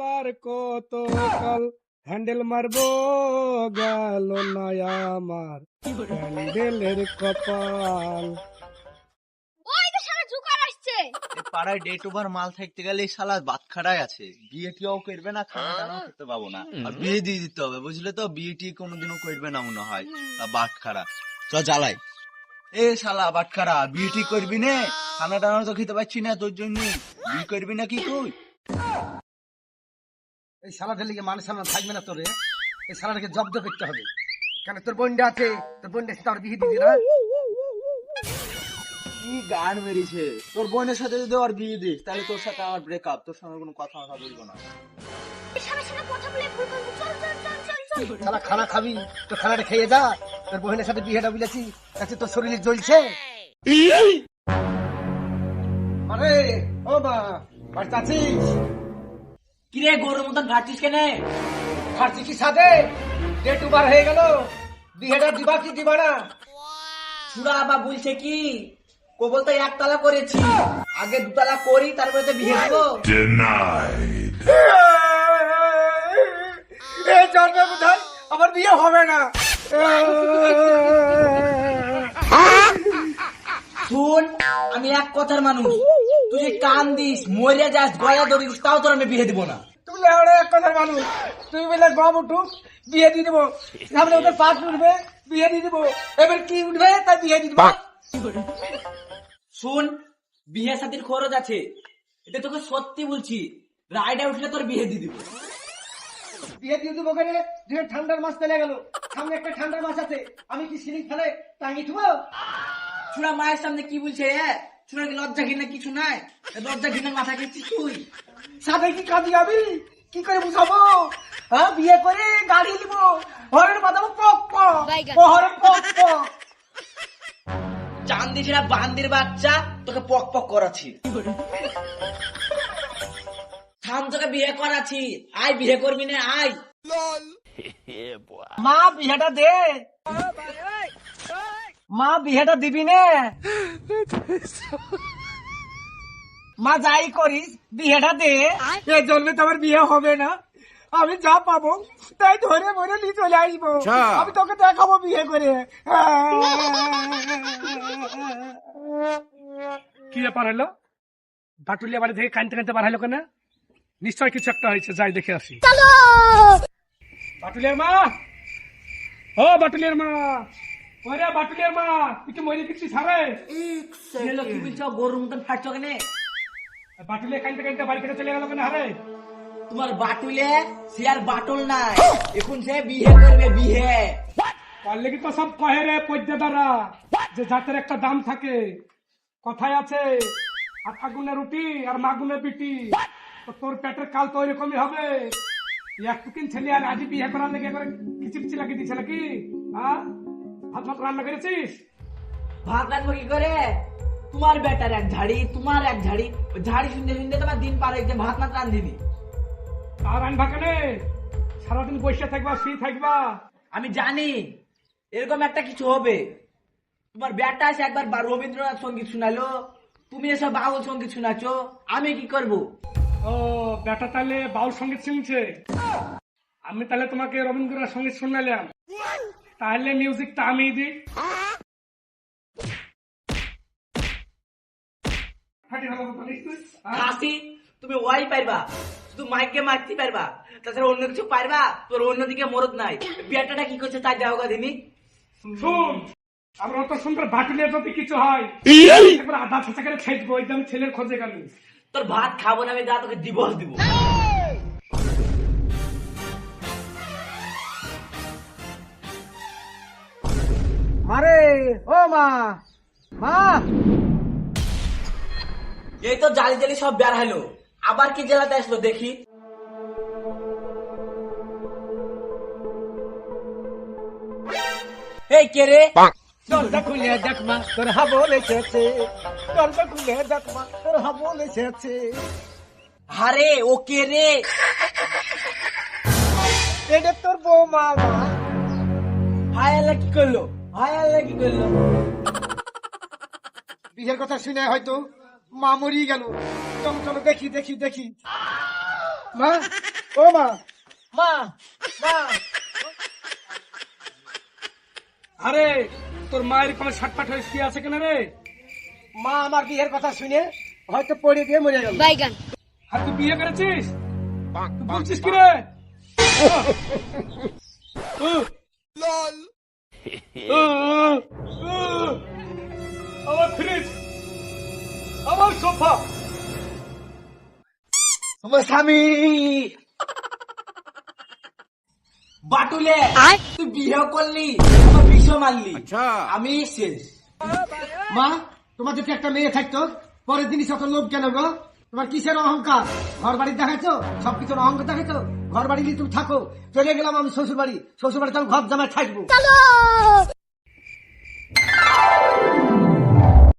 শালার কত কাল হ্যান্ডেল মারবো গেল না আমার হ্যান্ডেলের কপাল। ওই তো সারা জুকার আসছে। পাড়ায় ডেট ওভার মাল থাকতে গেলে এই শালা বাত খাড়াই আছে। বিয়ে টিও করবে না খানা টানাও খেতে পাবো না। আর বিয়ে দিয়ে দিতে হবে বুঝলে তো? বিয়ে টি কোনোদিনও করবে না মনে হয়। তা বাট খাড়া। চ জ্বালাই। এ শালা বাট খাড়া বিয়ে টি করবি নে? খানা টানাও তো খেতে পাচ্ছি না তোর জন্য। বিয়ে করবি না কি তুই? এই শালাটার লিগে মানুষ সামনে থাকবে না তোরে। এই শালাটাকে জব্দ করতে হবে। কেন তোর বোনটা আছে? তোর বোনটা সাথে আমার বিয়ে দিবি না? কি গান মেরেছে? তোর বোনের সাথে যদি আর বিয়ে দিস তাহলে তোর সাথে আমার ব্রেকআপ তোর সঙ্গে কোনো কথা কথা বলব না। সারা সারা কথা বলে ভুল করব চল চল চল চল চল। শালা খানা খাবি? তো খানাটা খেয়ে যা। তোর বোনের সাথে বিয়েটা বুঝেছি তাতে তোর শরীরে জ্বলছে। আরে ও মা বাড়িতে আছিস? কিরে গরুর মতন ঘাটছিস কেনে? খাচ্ছি কি সাথে ডেট উবার হয়ে গেল। বিয়েটা দিবা কি দিবা না? চূড়া বা বলছে কি? কবল তো একতলা করেছি। আগে দুতলা করি তারপরে তো বিয়ে দেবো। Denied. এই জন্মে বোধহয় আমার বিয়ে হবে না। শুন আমি এক কথার মানুষ। তুই কান দিস মরে যাস গলা ধরিস তাও তোর আমি বিয়ে দিব না। তুমি লেওড়া এক কথার মানুষ তুমি বলে গম উঠুক বিয়ে দিয়ে দিবো। সামনে ওদের পাত উঠবে বিয়ে দিয়ে দিবো। এবার কি উঠবে তাই বিয়ে দিয়ে দিবো। শুন বিয়ে সাথীর খরচ আছে। এটা তোকে সত্যি বলছি রায়ডা উঠলে তোর বিয়ে দিয়ে দিব। বিয়ে দিয়ে দিবো কেন দুই ঠান্ডার মাস চলে গেল। সামনে একটা ঠান্ডার মাস আছে। আমি কি সিলিং ফেলে টাঙিয়ে থুবো? চূড়া মায়ের সামনে কি বলছে এ? চূড়া কি লজ্জা ঘৃণা কিছু নাই? লজ্জা ঘৃণা মাথা খেয়েছিস তুই? সাথে কি কাঁদি আমি কি করে বুঝাবো? হ্যাঁ বিয়ে করে গাড়ি নিব হরেন বাজাবো পক পক। বাইগান। পক পক। চান্দি ছেড়া বান্দির বাচ্চা তোকে পক পক করাচ্ছি। থাম তোকে বিয়ে করাচ্ছি। আয় বিয়ে করবি না আয়। মা বিয়েটা দে। মা বিয়েটা দিবি নে? মা যাই করিস বিয়েটা দে। এই জন্মে তো আমার বিয়ে হবে না। আমি যা পাবো তাই ধরে মরে নিয়ে চলে আসব। আমি তোকে দেখাবো বিয়ে করে। কি ব্যাপার হলো? বাটুলিয়া বাড়ি থেকে কানতে কানতে বার হলো কেন? নিশ্চয় কিছু একটা হয়েছে যাই দেখে আসি। চলো! বাটুলিয়ার মা! ও বাটুলিয়ার মা! ওরে বাটুলিয়ার মা তুই কি মরে গেছিস? হারে ছেলে কি বলছো গরুর মতন ফাটছ কেনে? বাটুলিয়া কানতে কানতে বাড়ি থেকে চলে গেল কেন? হারে তোমার বাটুলে সে আর বাটুল নাই। এখন সে বিয়ে করবে বিয়ে। পারলে কি তো সব কহে রে পদ্মাদারা যে জাতের একটা দাম থাকে। কথায় আছে আটা গুনে রুটি আর মাগুনে পিটি। তো তোর পেটের কাল তো ওইরকমই হবে। একটুকিন ছেলে আর আজই বিয়ে করার লেগে করে কিচিপিচি লাগিয়ে দিচ্ছে নাকি? হ্যাঁ ভাত ভাত রান্না করেছিস? ভাত রাখব কি করে? তোমার বেটার এক ঝাড়ি তোমার এক ঝাড়ি ঝাড়ি শুনতে শুনতে তোমার দিন পার হয়েছে ভাত না। রান্ধিনি আর আনবা কেনে? সারাদিন বসে থাকবা শুয়ে থাকবা। আমি জানি এরকম একটা কিছু হবে। তোমার ব্যাটা এসে একবার রবীন্দ্রনাথ সংগীত শোনালো। তুমি এসব বাউল সংগীত শোনাচ্ছো আমি কি করব? ও বেটা তাহলে বাউল সংগীত শুনছে? আমি তাহলে তোমাকে রবীন্দ্রনাথ সংগীত শোনালাম। তাহলে মিউজিকটা আমি দিই? হাসি তুমি ওয়াই পারবা শুধু মাইকে মারতে পারবা তাছাড়া অন্য কিছু পারবা তোর অন্যদিকে মরদ নাই। ব্যাটাটা কি করছে তাই যাও গা দিনি শুন আমরা অত সুন্দর ভাটুলিয়া যদি কিছু হয় আধা ছাঁচা করে খেয়ে দেবো ওই ছেলের খোঁজে গেল। তোর ভাত খাব না আমি যা তোকে ডিভোর্স দিব। মারে ও মা মা। এই তো জালি জালি সব বের হলো। আবার কি জেলাতে আসলো দেখি? এই কে রে? দরজা খুলে দেখ মা তোর হাবল এসেছে। দরজা খুলে দেখ মা তোর হাবল এসেছে। আরে ও কে রে? এটা তোর বৌমা মা। হায় আল্লাহ কি করল? হায় আল্লাহ কি করল বিয়ের কথা শুনে হয়তো মা মরিয়ে গেল। চলো চলো দেখি দেখি দেখি। মা? ও মা? মা মা। আরে তোর মায়ের কোনো ছাটপাট হয়ে শুয়ে আছে কেন রে? মা আমার বিয়ের কথা শুনে হয়তো পড়ে গিয়ে মরে গেল। বাইগান। আর তুই বিয়ে করেছিস? তুই বলছিস কি রে? আমার ফ্রিজ আমার সোফা আমার স্বামী! বাটুলে তুই বিয়ে করলি আমার বিষ মারলি। আমি শেষ। মা তোমার যদি একটা মেয়ে থাকতো পরের দিনই সকল লোক কেন গো? তোমার কিসের অহংকার? ঘর বাড়ি দেখাইছো? সবকিছুর অহংকার দেখাইছো? ঘর বাড়ি নিয়ে তুমি থাকো। চলে গেলাম আমি শ্বশুর বাড়ি শ্বশুর বাড়িতে আমি ঘর জামায় থাকব